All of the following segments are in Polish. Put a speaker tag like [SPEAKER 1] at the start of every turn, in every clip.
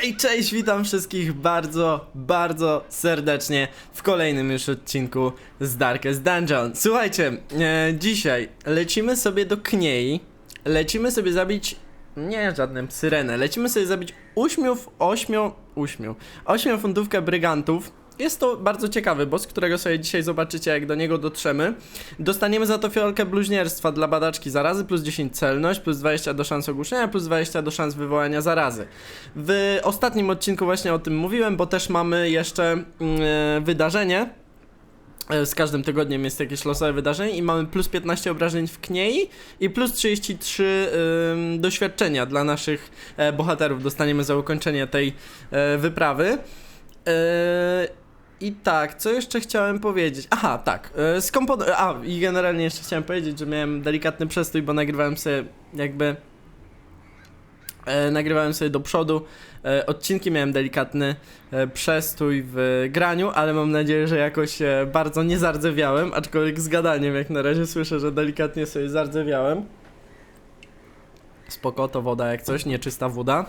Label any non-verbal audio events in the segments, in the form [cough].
[SPEAKER 1] Hej, cześć, witam wszystkich bardzo, bardzo serdecznie w kolejnym już odcinku z Darkest Dungeon. Słuchajcie, e, dzisiaj lecimy sobie do Kniei, lecimy sobie zabić, nie żadnym syrenę, lecimy sobie zabić uśmiów, ośmiu, uśmiu, ośmiofundówkę brygantów. Jest to bardzo ciekawy boss, którego sobie dzisiaj zobaczycie, jak do niego dotrzemy. Dostaniemy za to fiolkę bluźnierstwa dla badaczki zarazy, plus 10 celność, plus 20 do szans ogłuszenia, plus 20 do szans wywołania zarazy. W ostatnim odcinku właśnie o tym mówiłem, bo też mamy jeszcze e, wydarzenie. E, Z każdym tygodniem jest jakieś losowe wydarzenie i mamy plus 15 obrażeń w kniei i plus 33 ym, doświadczenia dla naszych e, bohaterów. Dostaniemy za ukończenie tej wyprawy. I tak, co jeszcze chciałem powiedzieć? Aha, tak. E, skompon- A, i generalnie jeszcze chciałem powiedzieć, że miałem delikatny przestój, bo nagrywałem sobie jakby. E, nagrywałem sobie do przodu. E, odcinki miałem delikatny e, przestój w graniu, ale mam nadzieję, że jakoś e, bardzo nie zardzewiałem, aczkolwiek z gadaniem jak na razie słyszę, że delikatnie sobie zardzewiałem. Spoko, to woda jak coś, nieczysta woda.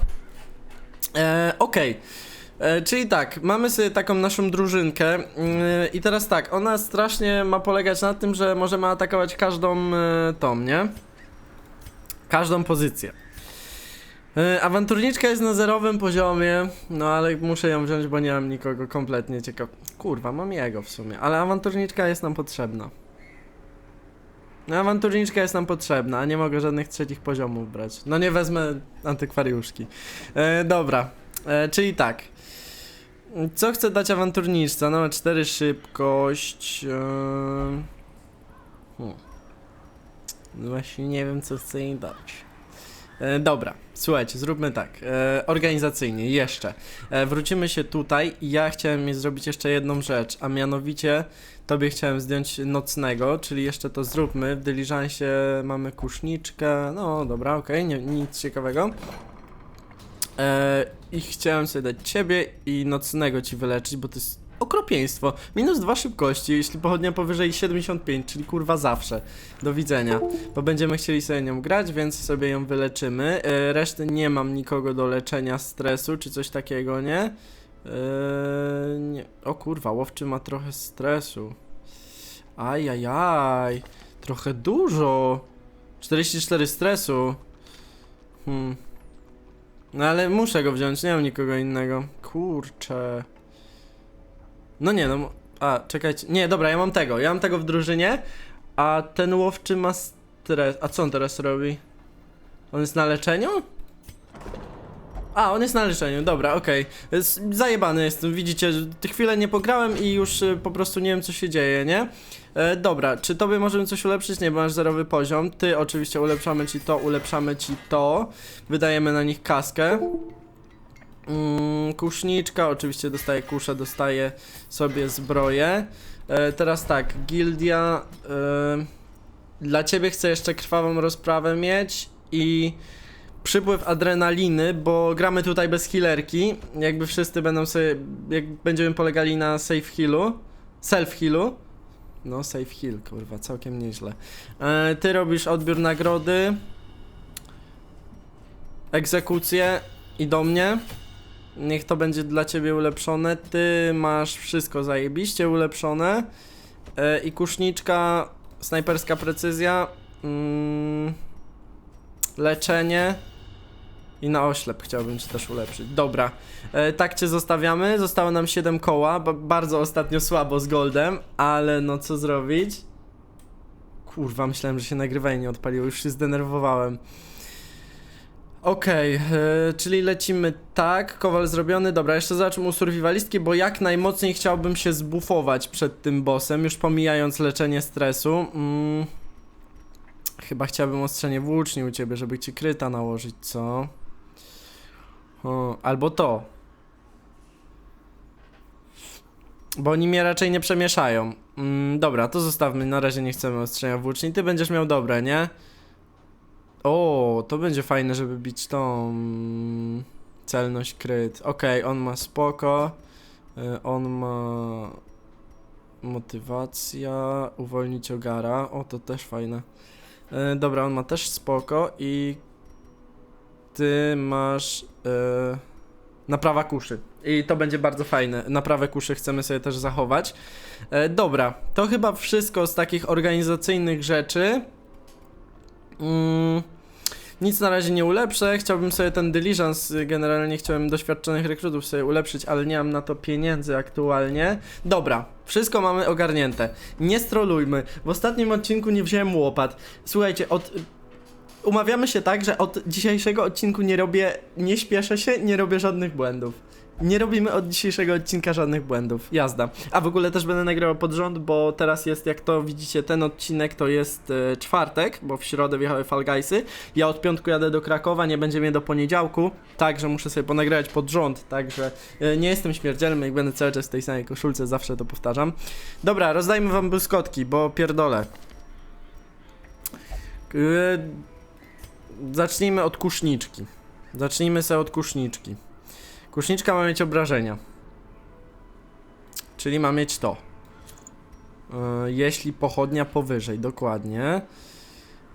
[SPEAKER 1] E, Okej. E, Czyli tak, mamy sobie taką naszą drużynkę yy, i teraz tak, ona strasznie ma polegać na tym, że możemy atakować każdą yy, tą, nie? Każdą pozycję. Yy, Awanturniczka jest na zerowym poziomie, no ale muszę ją wziąć, bo nie mam nikogo kompletnie ciekaw. Kurwa, mam jego w sumie, ale awanturniczka jest nam potrzebna. No, awanturniczka jest nam potrzebna, a nie mogę żadnych trzecich poziomów brać. No nie wezmę antykwariuszki. E, dobra, e, czyli tak. Co chcę dać awanturniczce? No, 4 szybkość. Hmm. Właśnie nie wiem, co chcę jej dać. E, dobra, słuchajcie, zróbmy tak. E, organizacyjnie, jeszcze. E, wrócimy się tutaj i ja chciałem zrobić jeszcze jedną rzecz, a mianowicie tobie chciałem zdjąć nocnego, czyli jeszcze to zróbmy. W dyliżansie mamy kuszniczkę. No, dobra, okej, nie nic ciekawego. E, I chciałem sobie dać ciebie i nocnego ci wyleczyć, bo to jest okropieństwo. Minus dwa szybkości, jeśli pochodnia powyżej 75, czyli kurwa zawsze. Do widzenia. Bo będziemy chcieli sobie nią grać, więc sobie ją wyleczymy. E, reszty nie mam nikogo do leczenia stresu, czy coś takiego, nie? E, nie. O kurwa, łowczy ma trochę stresu. Ajajaj. Trochę dużo. 44 stresu. Hmm. No ale muszę go wziąć, nie mam nikogo innego. Kurczę. No nie, no. A, czekajcie. Nie, dobra, ja mam tego. Ja mam tego w drużynie, a ten łowczy ma stres. A co on teraz robi? On jest na leczeniu? A, on jest na leczeniu, dobra, okej. Jest Zajebany jestem, widzicie, chwilę nie pograłem i już y, po prostu nie wiem co się dzieje, nie? E, dobra, czy tobie możemy coś ulepszyć? Nie, bo masz zerowy poziom. Ty oczywiście ulepszamy ci to, ulepszamy ci to. Wydajemy na nich kaskę. Mm, kuszniczka, oczywiście dostaje kuszę, dostaje sobie zbroję. E, teraz tak, gildia. E, dla ciebie chcę jeszcze krwawą rozprawę mieć i przypływ adrenaliny, bo gramy tutaj bez healerki. Jakby wszyscy będą sobie, jak będziemy polegali na safe healu, self healu. No, safe heal, kurwa, całkiem nieźle. E, ty robisz odbiór nagrody, egzekucję i do mnie. Niech to będzie dla ciebie ulepszone. Ty masz wszystko zajebiście ulepszone. E, I kuszniczka, snajperska precyzja, mm, leczenie. I na oślep chciałbym ci też ulepszyć. Dobra, e, tak cię zostawiamy. Zostało nam 7 koła. Ba bardzo ostatnio słabo z goldem, ale no co zrobić? Kurwa, myślałem, że się nagrywanie nie odpaliło, już się zdenerwowałem. Okej, e, czyli lecimy tak, kowal zrobiony. Dobra, jeszcze zobaczmy u survivalistki, bo jak najmocniej chciałbym się zbufować przed tym bossem, już pomijając leczenie stresu. Mm. Chyba chciałbym ostrzenie włóczni u ciebie, żeby ci kryta nałożyć, co? Albo to. Bo oni mnie raczej nie przemieszają. Mm, dobra, to zostawmy, na razie nie chcemy ostrzenia włóczni. Ty będziesz miał dobre, nie? O, to będzie fajne, żeby bić tą celność kryt. Okej, on ma spoko. Y, on ma motywacja, uwolnić ogara. O, to też fajne. Y, dobra, on ma też spoko i ty masz y, Naprawa kuszy. I to będzie bardzo fajne. Naprawę kuszy chcemy sobie też zachować. E, dobra, to chyba wszystko z takich organizacyjnych rzeczy. Mm, nic na razie nie ulepszę. Chciałbym sobie ten diligence, generalnie chciałem doświadczonych rekrutów sobie ulepszyć, ale nie mam na to pieniędzy aktualnie. Dobra, wszystko mamy ogarnięte. Nie strolujmy. W ostatnim odcinku nie wziąłem łopat. Słuchajcie, od umawiamy się tak, że od dzisiejszego odcinku nie robię, nie śpieszę się, nie robię żadnych błędów. Nie robimy od dzisiejszego odcinka żadnych błędów. Jazda. A w ogóle też będę nagrywał pod rząd, bo teraz jest, jak to widzicie, ten odcinek to jest e, czwartek, bo w środę wjechały Fall Guysy. Ja od piątku jadę do Krakowa, nie będzie mnie do poniedziałku, także muszę sobie ponagrywać pod rząd, także e, nie jestem śmierdzielem, jak będę cały czas w tej samej koszulce, zawsze to powtarzam. Dobra, rozdajmy wam błyskotki, bo pierdolę. E, Zacznijmy od kuszniczki. Zacznijmy sobie od kuszniczki. Kuszniczka ma mieć obrażenia. Czyli ma mieć to. E, jeśli pochodnia powyżej, dokładnie.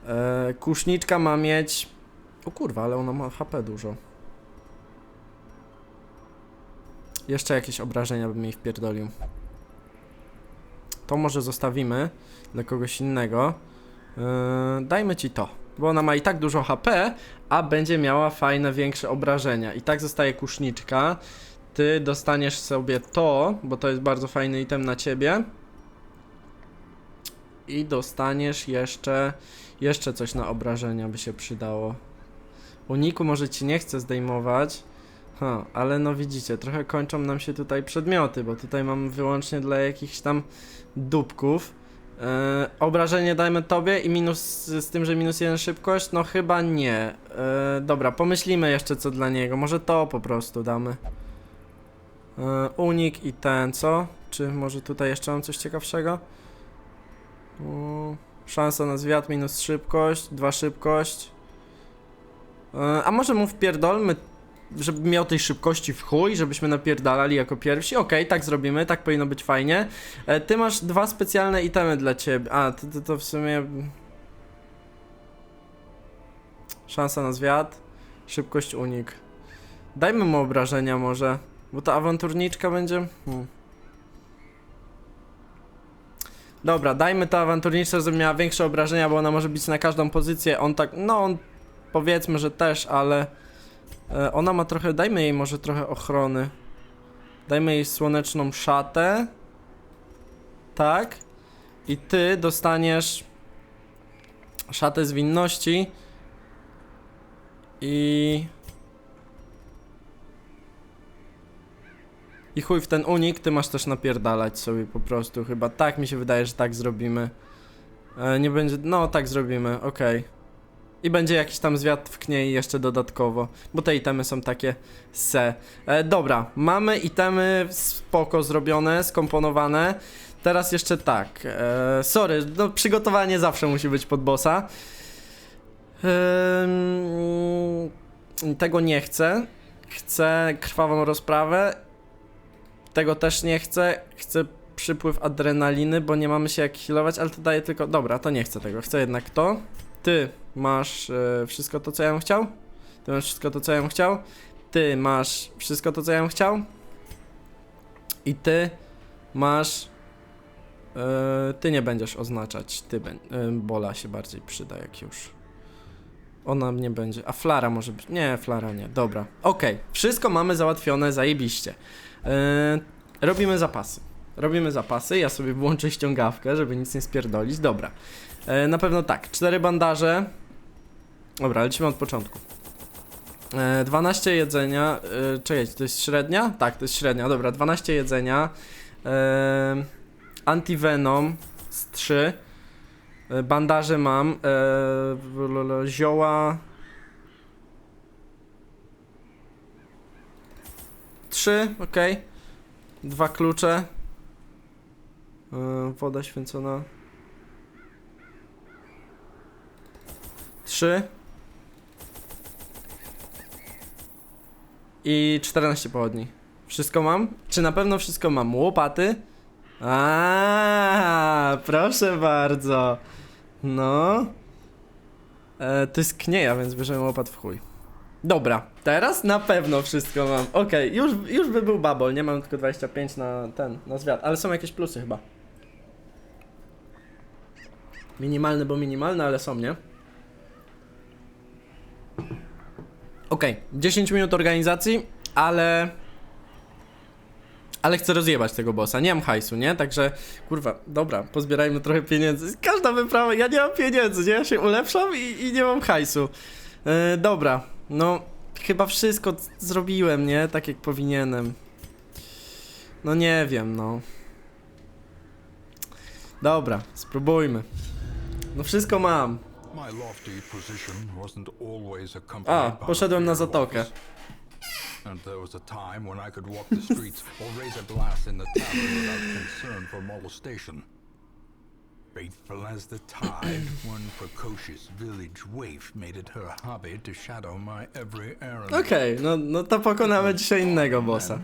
[SPEAKER 1] E, kuszniczka ma mieć. O kurwa, ale ona ma HP dużo. Jeszcze jakieś obrażenia bym jej wpierdolił. To może zostawimy dla kogoś innego. E, dajmy ci to, bo ona ma i tak dużo HP, a będzie miała fajne, większe obrażenia. I tak zostaje kuszniczka. Ty dostaniesz sobie to, bo to jest bardzo fajny item na ciebie. I dostaniesz jeszcze, jeszcze coś na obrażenia by się przydało. Uniku może ci nie chcę zdejmować. Ha, ale no widzicie, trochę kończą nam się tutaj przedmioty, bo tutaj mam wyłącznie dla jakichś tam dupków. E, obrażenie dajmy tobie i minus z tym, że minus jeden szybkość? No chyba nie. E, dobra, pomyślimy jeszcze co dla niego. Może to po prostu damy. E, unik i ten, co? Czy może tutaj jeszcze mam coś ciekawszego? Mm, szansa na zwiat minus szybkość, dwa szybkość. E, a może mu wpierdolmy, żeby miał tej szybkości w chuj, żebyśmy napierdalali jako pierwsi? Okej, tak zrobimy, tak powinno być fajnie. E, ty masz dwa specjalne itemy dla ciebie. A, to, to, to w sumie... Szansa na zwiat, szybkość unik. Dajmy mu obrażenia może, bo ta awanturniczka będzie... Hmm. Dobra, dajmy ta awanturniczce, żeby miała większe obrażenia, bo ona może być na każdą pozycję. On tak, no on powiedzmy, że też, ale... E, ona ma trochę, dajmy jej może trochę ochrony. Dajmy jej słoneczną szatę. Tak. I ty dostaniesz szatę zwinności. I... I chuj w ten unik, ty masz też napierdalać sobie po prostu chyba. Tak mi się wydaje, że tak zrobimy. E, nie będzie, no tak zrobimy, okej. I będzie jakiś tam zwiat w kniei jeszcze dodatkowo, bo te itemy są takie se. E, dobra, mamy itemy spoko zrobione, skomponowane. Teraz jeszcze tak, e, sorry, no przygotowanie zawsze musi być pod bossa. Ehm, tego nie chcę. Chcę krwawą rozprawę. Tego też nie chcę. Chcę przypływ adrenaliny, bo nie mamy się jak healować, ale to daje tylko... Dobra, to nie chcę tego, chcę jednak to. Ty masz e, wszystko to, co ja bym chciał. Ty masz wszystko to, co ja bym chciał. Ty masz wszystko to, co ja bym chciał. I ty masz. E, ty nie będziesz oznaczać. Ty bę- e, Bola się bardziej przyda, jak już. Ona nie będzie. A Flara może być. Nie, Flara nie. Dobra. Okej. Wszystko mamy załatwione, zajebiście. E, robimy zapasy. Robimy zapasy. Ja sobie włączę ściągawkę, żeby nic nie spierdolić. Dobra. E, na pewno tak. Cztery bandaże. Dobra, lecimy od początku. E, 12 jedzenia. E, czekajcie, to jest średnia? Tak, to jest średnia. Dobra, 12 jedzenia. E, antivenom z 3. E, bandaże mam. Zioła. 3, ok. Dwa klucze. Woda święcona. 3 i 14 pochodni. Wszystko mam? Czy na pewno wszystko mam? Łopaty? A, proszę bardzo. No. E, to jest knieja, więc bierzemy łopat w chuj. Dobra, teraz na pewno wszystko mam. Okej, już, już by był babol, nie mam tylko 25 na ten, na zwiat, ale są jakieś plusy chyba. Minimalne, bo minimalne, ale są, nie? Okej, 10 minut organizacji, ale... Ale chcę rozjebać tego bossa, nie mam hajsu, nie? Także, kurwa, dobra, pozbierajmy trochę pieniędzy. Każda wyprawa, ja nie mam pieniędzy, nie? Ja się ulepszam i, i nie mam hajsu. Yy, dobra, no, chyba wszystko zrobiłem, nie? Tak jak powinienem. No nie wiem, no. Dobra, spróbujmy. No wszystko mam.
[SPEAKER 2] My lofty position wasn't always ah,
[SPEAKER 1] A,
[SPEAKER 2] accompanied by
[SPEAKER 1] poszedłem na zatokę.
[SPEAKER 2] And there was a time when I could walk the streets [laughs] or raise a glass in the tavern without concern for molestation. Faithful as the tide, [clears throat] one precocious village waif made it her hobby to shadow my every errand.
[SPEAKER 1] Okej, no, no to pokonamy dzisiaj innego bossa.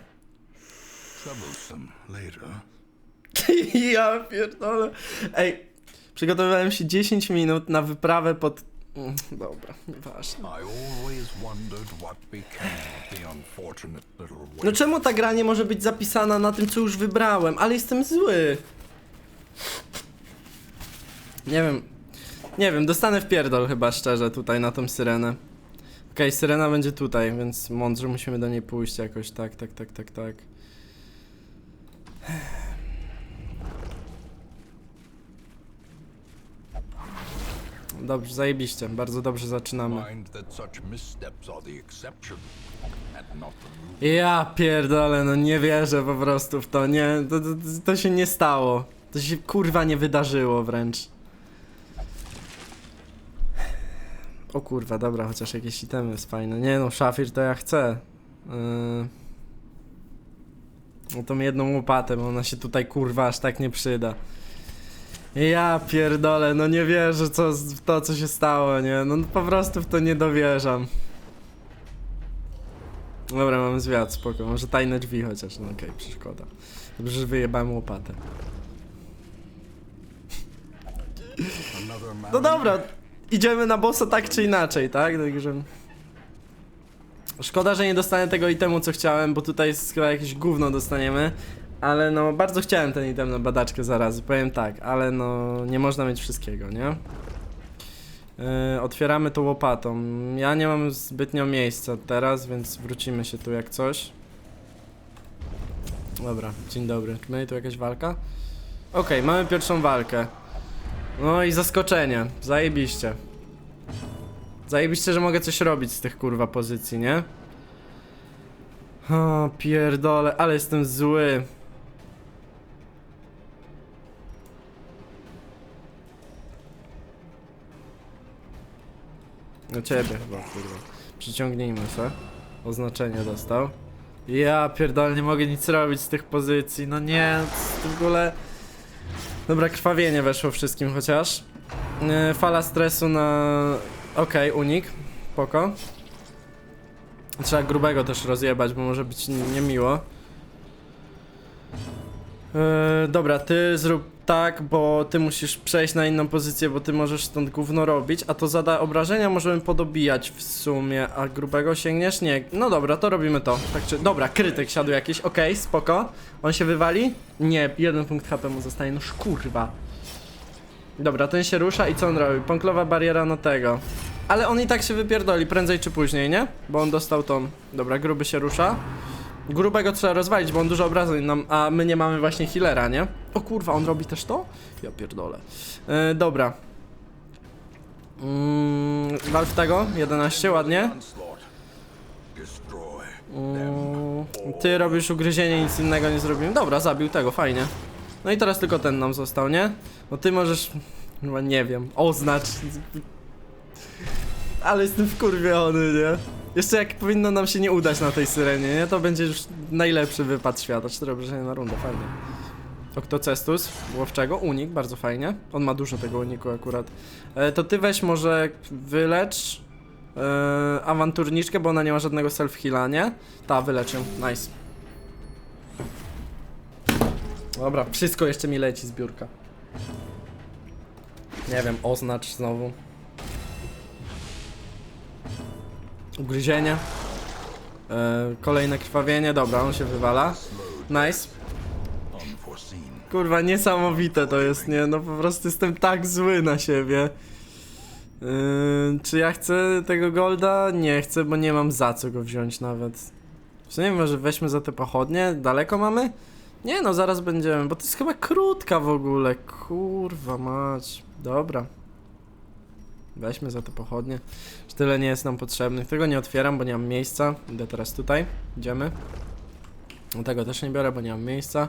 [SPEAKER 2] Troublesome later. [laughs]
[SPEAKER 1] ja pierdolę. Ej, przygotowywałem się 10 minut na wyprawę pod... Mm, Dobra, nieważne. No czemu ta gra nie może być zapisana na tym, co już wybrałem? Ale jestem zły. Nie wiem. Nie wiem, dostanę w pierdol chyba szczerze tutaj na tą syrenę. Okej, syrena będzie tutaj, więc mądrze musimy do niej pójść jakoś. Tak, tak, tak, tak, tak. Dobrze, zajebiście. Bardzo dobrze zaczynamy. Ja pierdolę, no nie wierzę po prostu w to, nie, to, to, to się nie stało. To się kurwa nie wydarzyło wręcz. O kurwa, dobra, chociaż jakieś itemy jest fajne. Nie no, szafir to ja chcę. Yy... No tą jedną łopatę, bo ona się tutaj kurwa aż tak nie przyda. Ja pierdolę, no nie wierzę co, w to, co się stało, nie? No po prostu w to nie dowierzam. Dobra, mamy zwiat, spoko. Może tajne drzwi chociaż, no okej, przeszkoda. Dobrze, że wyjebałem łopatę. No dobra, idziemy na bossa tak czy inaczej, tak? Także... Szkoda, że nie dostanę tego itemu, co chciałem, bo tutaj chyba jakieś gówno dostaniemy. Ale no, bardzo chciałem ten item na badaczkę zaraz, powiem tak, ale no, nie można mieć wszystkiego, nie? Yy, otwieramy to łopatą. Ja nie mam zbytnio miejsca teraz, więc wrócimy się tu jak coś. Dobra, dzień dobry. Czy będzie tu jakaś walka? Okej, mamy pierwszą walkę. No i zaskoczenie. Zajebiście. Zajebiście, że mogę coś robić z tych kurwa pozycji, nie? O, pierdole, ale jestem zły. No ciebie chyba, kurwa. Przyciągnijmy se. Oznaczenie dostał. Ja pierdolę, nie mogę nic robić z tych pozycji. No nie, w ogóle... Dobra, krwawienie weszło wszystkim chociaż. Yy, fala stresu na... Okej, unik. Poko. Trzeba grubego też rozjebać, bo może być niemiło. Yy, dobra, ty zrób tak, bo ty musisz przejść na inną pozycję, bo ty możesz stąd gówno robić, a to zada obrażenia możemy podobijać w sumie, a grubego sięgniesz? Nie. No dobra, to robimy to. Tak czy... Dobra, krytyk siadł jakiś, okej, spoko. On się wywali? Nie, jeden punkt HP mu zostaje, no szkurwa. Dobra, ten się rusza i co on robi? Pąklowa bariera na tego. Ale on i tak się wypierdoli, prędzej czy później, nie? Bo on dostał tą... Dobra, gruby się rusza. Grubego trzeba rozwalić, bo on dużo obrażeń nam, a my nie mamy właśnie healera, nie? O kurwa, on robi też to? Ja pierdolę. Yy, dobra. Mm, walcz tego, 11, ładnie. Mm, ty robisz ugryzienie, nic innego nie zrobimy. Dobra, zabił tego, fajnie. No i teraz tylko ten nam został, nie? No ty możesz... Chyba nie wiem, oznacz. Ale jestem wkurwiony, nie? Jeszcze jak powinno nam się nie udać na tej syrenie, nie? To będzie już najlepszy wypad świata. Cztery obrażenia na rundę, fajnie. Octocestus, łowczego, unik, bardzo fajnie. On ma dużo tego uniku akurat. E, to ty weź może wylecz e, awanturniczkę, bo ona nie ma żadnego self-heala, nie? Ta, wyleczył, nice. Dobra, wszystko jeszcze mi leci z biurka. Nie wiem, oznacz znowu. Ugryzienie. E, kolejne krwawienie, dobra, on się wywala. Nice. Kurwa, niesamowite to jest, nie? No po prostu jestem tak zły na siebie. Yy, czy ja chcę tego golda? Nie chcę, bo nie mam za co go wziąć nawet. Nie wiem, może weźmy za te pochodnie? Daleko mamy? Nie no, zaraz będziemy, bo to jest chyba krótka w ogóle. Kurwa mać. Dobra. Weźmy za te pochodnie. Że tyle nie jest nam potrzebnych. Tego nie otwieram, bo nie mam miejsca. Idę teraz tutaj. Idziemy. Tego też nie biorę, bo nie mam miejsca.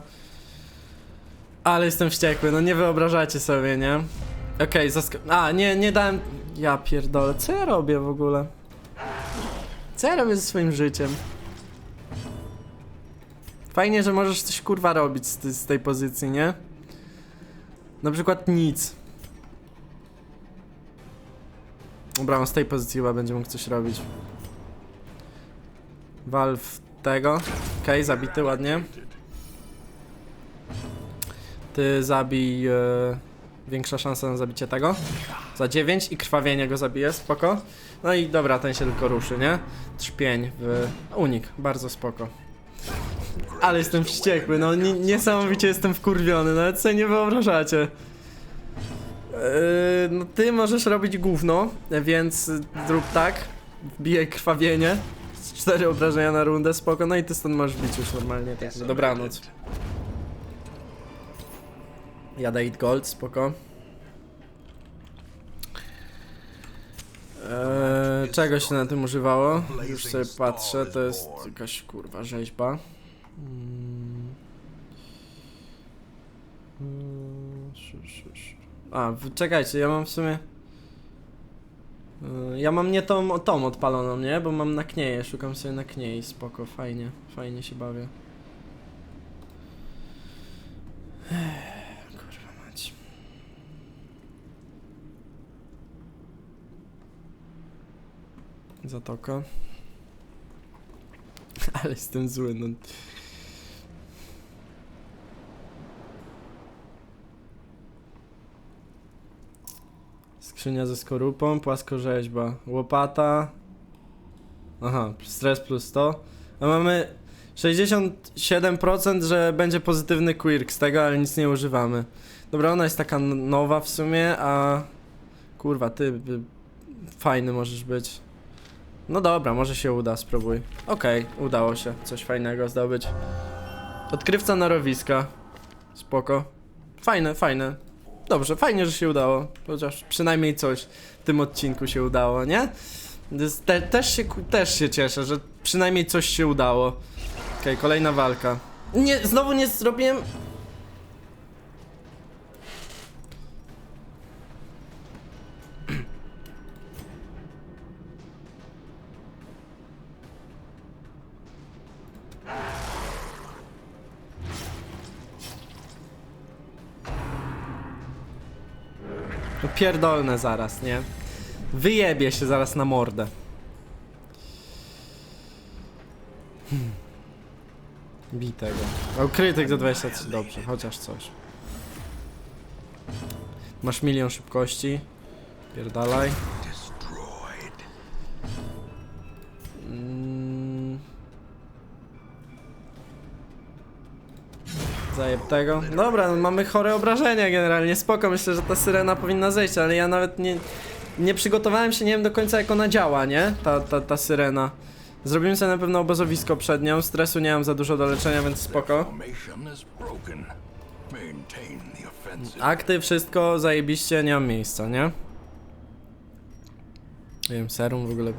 [SPEAKER 1] Ale jestem wściekły, no nie wyobrażacie sobie, nie? Okej, zask... A, nie, nie dałem... Ja pierdolę, co ja robię w ogóle? Co ja robię ze swoim życiem? Fajnie, że możesz coś kurwa robić z, z tej pozycji, nie? Na przykład nic. Dobra, on z tej pozycji chyba będzie mógł coś robić. Wal w tego. Okej, zabity ładnie. Ty zabij. E, większa szansa na zabicie tego. Za 9 i krwawienie go zabije, spoko. No i dobra, ten się tylko ruszy, nie? Trzpień w unik, bardzo spoko. Ale jestem wściekły, no ni- niesamowicie jestem wkurwiony, nawet sobie nie wyobrażacie. Yy, no ty możesz robić gówno, więc zrób tak. Wbijaj krwawienie. Cztery obrażenia na rundę, spoko. No i ty stąd możesz bić już normalnie, tak. Dobranoc. Jadę Eat Gold, spoko. Eee, czego się na tym używało? Już sobie patrzę, to jest jakaś kurwa rzeźba. Mm. A, czekajcie, ja mam w sumie... Eee, Ja mam nie tą, tą odpaloną, nie? Bo mam na knieje, szukam sobie na kniei, spoko, fajnie, fajnie się bawię. Kurwa mać. Zatoka. [laughs] Ale jestem zły, no. Skrzynia ze skorupą, płaskorzeźba, łopata. Aha, stres plus 100. A mamy 67%, że będzie pozytywny quirk z tego, ale nic nie używamy. Dobra, ona jest taka nowa w sumie, a... Kurwa, ty... y, Fajny możesz być. No dobra, może się uda, spróbuj. Okej, udało się coś fajnego zdobyć. Odkrywca norowiska. Spoko. Fajne, fajne. Dobrze, fajnie, że się udało. Chociaż przynajmniej coś w tym odcinku się udało, nie? Te, też, się, też się cieszę, że przynajmniej coś się udało. Okej, kolejna walka. Nie, znowu nie zrobiłem... pierdolne zaraz, nie? Wyjebie się zaraz na mordę. Hmm. Bij tego. O, krytyk za 23, dobrze, chociaż coś. Masz milion szybkości. Pierdalaj. Zajeb tego. Dobra, no mamy chore obrażenia generalnie. Spoko, myślę, że ta syrena powinna zejść, ale ja nawet nie, nie przygotowałem się, nie wiem do końca jak ona działa, nie? Ta, ta, ta syrena. Zrobimy sobie na pewno obozowisko przed nią. Stresu nie mam za dużo do leczenia, więc spoko. Akty, wszystko zajebiście, nie mam miejsca, nie? Nie wiem, serum w ogóle.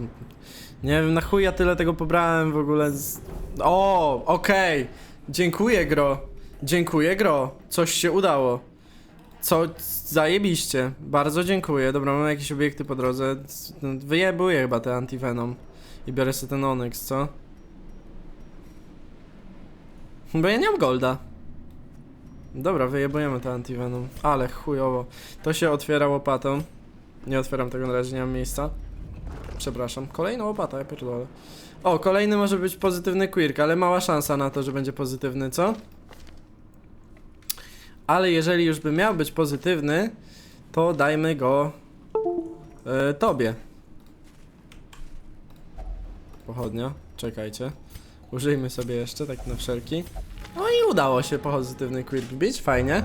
[SPEAKER 1] Nie wiem, na chuj ja tyle tego pobrałem w ogóle. Z... O, okej. Dziękuję, gro. Dziękuję, gro. Coś się udało. Co zajebiście. Bardzo dziękuję. Dobra, mam jakieś obiekty po drodze. No, Wyjebuję chyba te antivenom. I biorę sobie ten Onyx, co? Bo ja nie mam golda. Dobra, wyjebujemy to antivenom. Ale chujowo. To się otwiera łopatą. Nie otwieram tego na razie, nie mam miejsca. Przepraszam. Kolejna łopata, ja pierdolę. O, kolejny może być pozytywny quirk, ale mała szansa na to, że będzie pozytywny, co? Ale jeżeli już by miał być pozytywny, to dajmy go e, tobie. pochodnia. Czekajcie. Użyjmy sobie jeszcze, tak na wszelki. No i udało się, pozytywny quick beach, fajnie.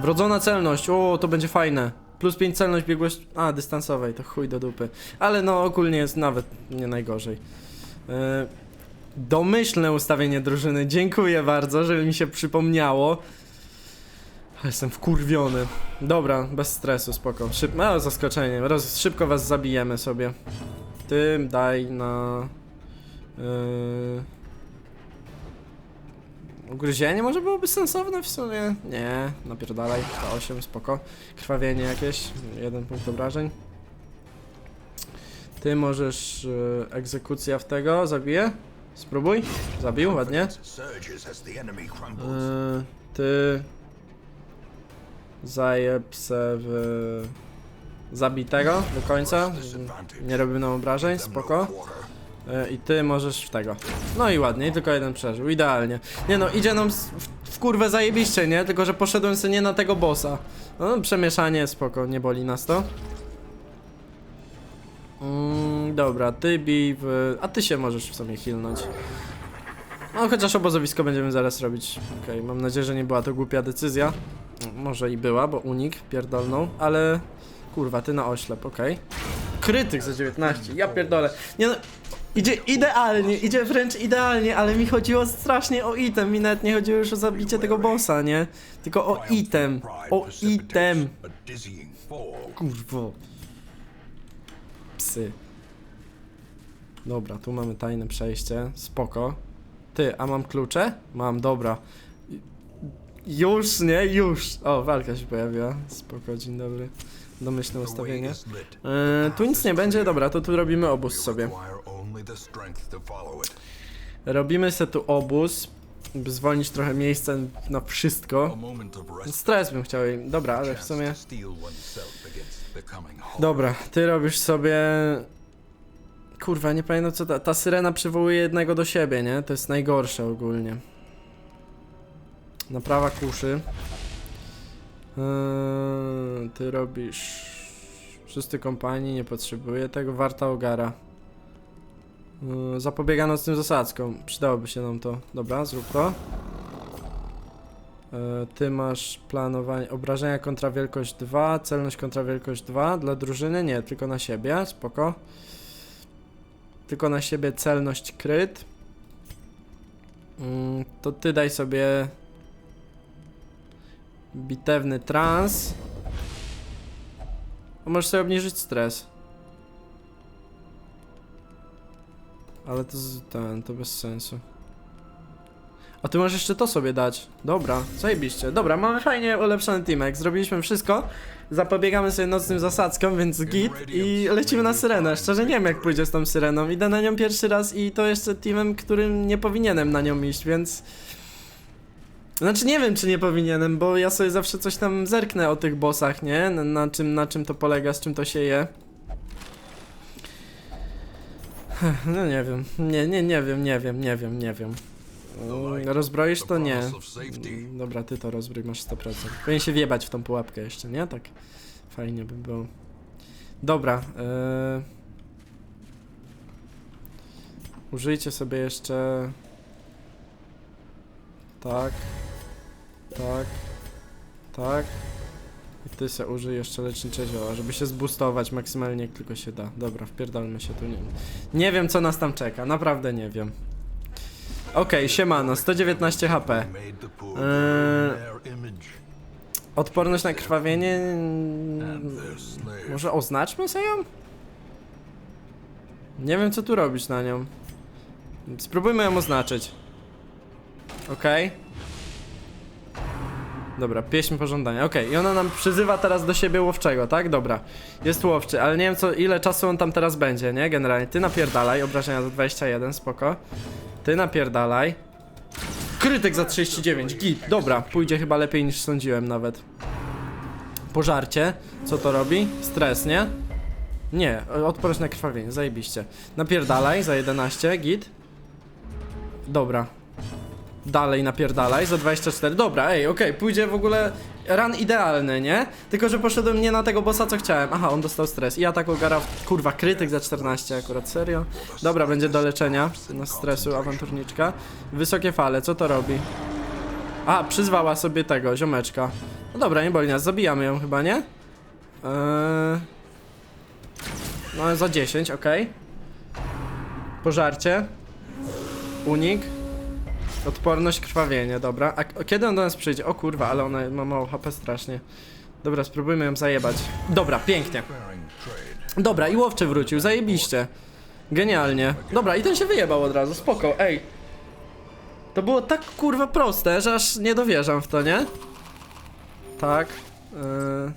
[SPEAKER 1] Wrodzona celność, o, to będzie fajne. Plus 5 celność biegłość, a, dystansowej, to chuj do dupy. Ale no, ogólnie jest nawet nie najgorzej. Yy, domyślne ustawienie drużyny, dziękuję bardzo, że mi się przypomniało. Jestem wkurwiony. Dobra, bez stresu, spoko. Szyb... No, zaskoczenie. Roz... Szybko was zabijemy sobie. Ty daj na... Yy... Ugryzienie może byłoby sensowne w sumie? Nie, napierdalaj. To 8, spoko. Krwawienie jakieś, jeden punkt obrażeń. Ty możesz... Yy, egzekucja w tego, zabiję? Spróbuj. Zabił, ładnie. Yy, ty zajeb se w zabitego do końca. Nie robimy nam obrażeń, spoko. Yy, I ty możesz w tego. No i ładnie, tylko jeden przeżył, idealnie. Nie no, idzie nam w, w kurwę zajebiście, nie? Tylko, że poszedłem sobie nie na tego bossa. No, przemieszanie, spoko, nie boli nas to. Mm, dobra, ty bij w... A ty się możesz w sumie healnąć. No, chociaż obozowisko będziemy zaraz robić. Okej, mam nadzieję, że nie była to głupia decyzja. Może i była, bo unik pierdolną, ale... Kurwa, ty na oślep, okej. Krytyk za 19, ja pierdolę. Nie no, idzie idealnie, idzie wręcz idealnie, ale mi chodziło strasznie o item. Mi nawet nie chodziło już o zabicie tego bossa, nie? Tylko o item. O item. Kurwo. Psy. Dobra, tu mamy tajne przejście. Spoko. Ty, a mam klucze? Mam, dobra. Już, nie? Już. O, walka się pojawiła. Spoko, dzień dobry. Domyślne ustawienie. Eee, tu nic nie będzie, dobra, to tu robimy obóz sobie. Robimy se tu obóz, by zwolnić trochę miejsca na wszystko. Stres bym chciał, jej- dobra, ale w sumie... Dobra, ty robisz sobie. Kurwa, nie pamiętam co ta. Ta syrena przywołuje jednego do siebie, nie? To jest najgorsze ogólnie. Naprawa kuszy. Eee, ty robisz. Szósty kompanii, nie potrzebuje tego. Warta ogara. Eee, zapobiega nocnym zasadzkom. Przydałoby się nam to. Dobra, zrób to. E, Ty masz planowanie obrażenia kontra wielkość 2, celność kontra wielkość 2 dla drużyny? Nie, tylko na siebie, spoko. Tylko na siebie celność kryt. Mm, to ty daj sobie bitewny trans. A możesz sobie obniżyć stres. Ale to, ten, to bez sensu. A ty możesz jeszcze to sobie dać. Dobra, zajebiście. Dobra, mamy fajnie ulepszony teamek. Zrobiliśmy wszystko. Zapobiegamy sobie nocnym zasadzkom, więc git. I lecimy na syrenę. Szczerze nie wiem jak pójdzie z tą syreną. Idę na nią pierwszy raz i to jeszcze teamem, którym nie powinienem na nią iść, więc... Znaczy nie wiem czy nie powinienem, bo ja sobie zawsze coś tam zerknę o tych bossach, nie? Na, na czym, na czym to polega, z czym to się je. No nie wiem, nie, nie, nie wiem, nie wiem, nie wiem, nie wiem. Mm, Rozbroisz to nie. Mm, Dobra, ty to rozbrój, masz 100%. Powinien się wjebać w tą pułapkę jeszcze, nie? Tak fajnie by było. Dobra, yy... Użyjcie sobie jeszcze... Tak. Tak. Tak. I ty se użyj jeszcze lecznicze zioła, żeby się zboostować maksymalnie jak tylko się da. Dobra, wpierdolmy się tu. Nie, nie wiem co nas tam czeka, naprawdę nie wiem. Okej, siemano, 119 HP. Eee. Odporność na krwawienie... Może oznaczmy sobie ją? Nie wiem co tu robić na nią. Spróbujmy ją oznaczyć. Okej. Dobra, pieśń pożądania. Okej, i ona nam przyzywa teraz do siebie łowczego, tak? Dobra. Jest łowczy, ale nie wiem co, ile czasu on tam teraz będzie, nie? Generalnie. Ty napierdalaj, obrażenia za 21, spoko. Ty napierdalaj. Krytyk za 39, git. Dobra, pójdzie chyba lepiej niż sądziłem nawet. Pożarcie. Co to robi? Stres, nie? Nie, odporność na krwawienie, zajebiście. Napierdalaj za 11, git. Dobra. Dalej napierdalaj za 24. Dobra, ej, okej, pójdzie w ogóle run idealny, nie? Tylko, że poszedłem nie na tego bossa, co chciałem. Aha, on dostał stres. I atak ogara, kurwa, krytyk za 14 akurat, serio? Dobra, będzie do leczenia na stresu awanturniczka. Wysokie fale, co to robi? A, przyzwała sobie tego, ziomeczka. No dobra, nie boli nas, zabijamy ją chyba, nie? Eee... No, za 10, okej. Pożarcie. Unik. Odporność, krwawienie, dobra. A kiedy on do nas przyjdzie? O kurwa, ale ona ma mało HP strasznie. Dobra, spróbujmy ją zajebać. Dobra, pięknie. Dobra, i łowczy wrócił, zajebiście. Genialnie. Dobra, i ten się wyjebał od razu, spoko, ej. To było tak kurwa proste, że aż nie dowierzam w to, nie? Tak. Yy...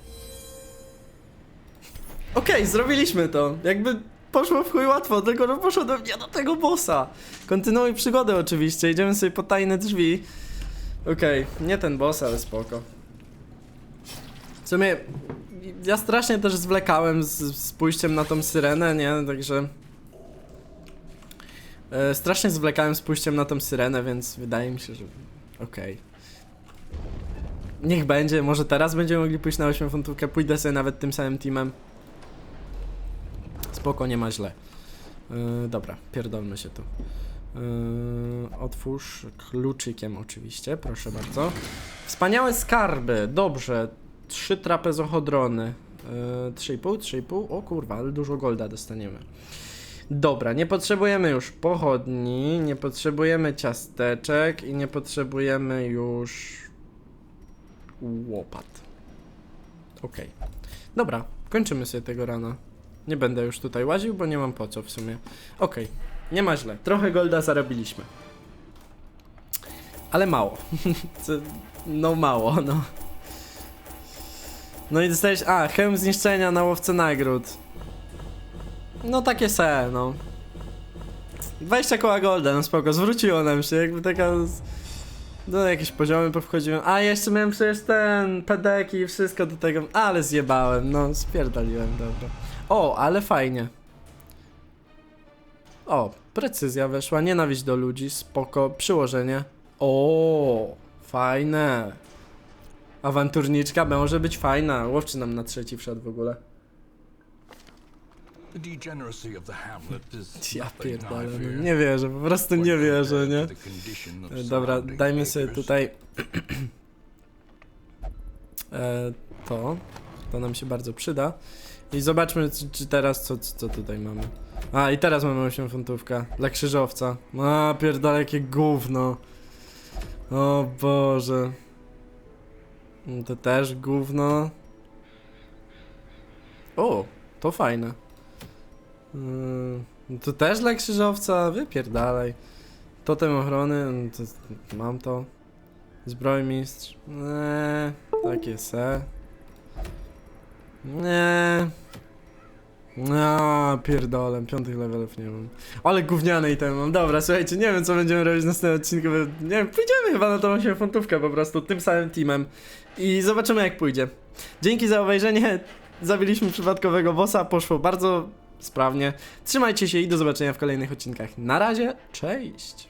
[SPEAKER 1] Okej, zrobiliśmy to. Jakby poszło w chuj łatwo, tylko że poszedłem nie do tego bossa. Kontynuuj przygodę oczywiście, idziemy sobie po tajne drzwi. Okej, nie ten boss, ale spoko. W sumie ja strasznie też zwlekałem z, z pójściem na tą syrenę, nie? Także. E, strasznie zwlekałem z pójściem na tą syrenę, więc wydaje mi się, że. Okej. Niech będzie, może teraz będziemy mogli pójść na 8 funtówkę. Pójdę sobie nawet tym samym teamem. Spoko, nie ma źle. Yy, dobra, pierdolmy się tu. Yy, otwórz kluczykiem oczywiście, proszę bardzo. Wspaniałe skarby, dobrze. Trzy trapezochodrony. Yy, 3,5, 3,5. O kurwa, ale dużo golda dostaniemy. Dobra, nie potrzebujemy już pochodni, nie potrzebujemy ciasteczek i nie potrzebujemy już łopat. Okej. Dobra, kończymy sobie tego rana. Nie będę już tutaj łaził, bo nie mam po co w sumie. Okej, nie ma źle. Trochę golda zarobiliśmy. Ale mało. [laughs] No mało, no. No i dostałeś. A, hełm zniszczenia na łowce nagród. No takie se, no. 20 koła golda, no spoko, zwróciło nam się, jakby taka... Do jakieś poziomy powchodziłem. A, jeszcze miałem przecież ten, pedeki i wszystko do tego, ale zjebałem, no, spierdoliłem, dobra. O, ale fajnie. O, precyzja weszła, nienawiść do ludzi, spoko, przyłożenie. O, fajne. Awanturniczka może być fajna. Łowczy nam na trzeci wszedł w ogóle. [laughs] Ja pierdolę, no nie wierzę, po prostu nie wierzę, nie? E, Dobra, dajmy sobie tutaj [clears throat] e, to. To nam się bardzo przyda. I zobaczmy, czy, czy teraz co, co tutaj mamy. A, i teraz mamy 8 funtówka dla krzyżowca. A, pierdolę, jakie gówno. O Boże. Mm, To też gówno. O, to fajne. Mm, To też dla krzyżowca? Wypierdalaj. Totem ochrony, mm, to, mam to. Zbrojmistrz. Nie, takie se. Nie. No, pierdolę, piątych levelów nie mam. Ale gówniane item mam. Dobra, słuchajcie, nie wiem co będziemy robić w następnym odcinku. Nie wiem, pójdziemy chyba na tą 8 funtówkę po prostu, tym samym teamem. I zobaczymy jak pójdzie. Dzięki za obejrzenie. Zabiliśmy przypadkowego bossa, poszło bardzo sprawnie. Trzymajcie się i do zobaczenia w kolejnych odcinkach. Na razie, cześć!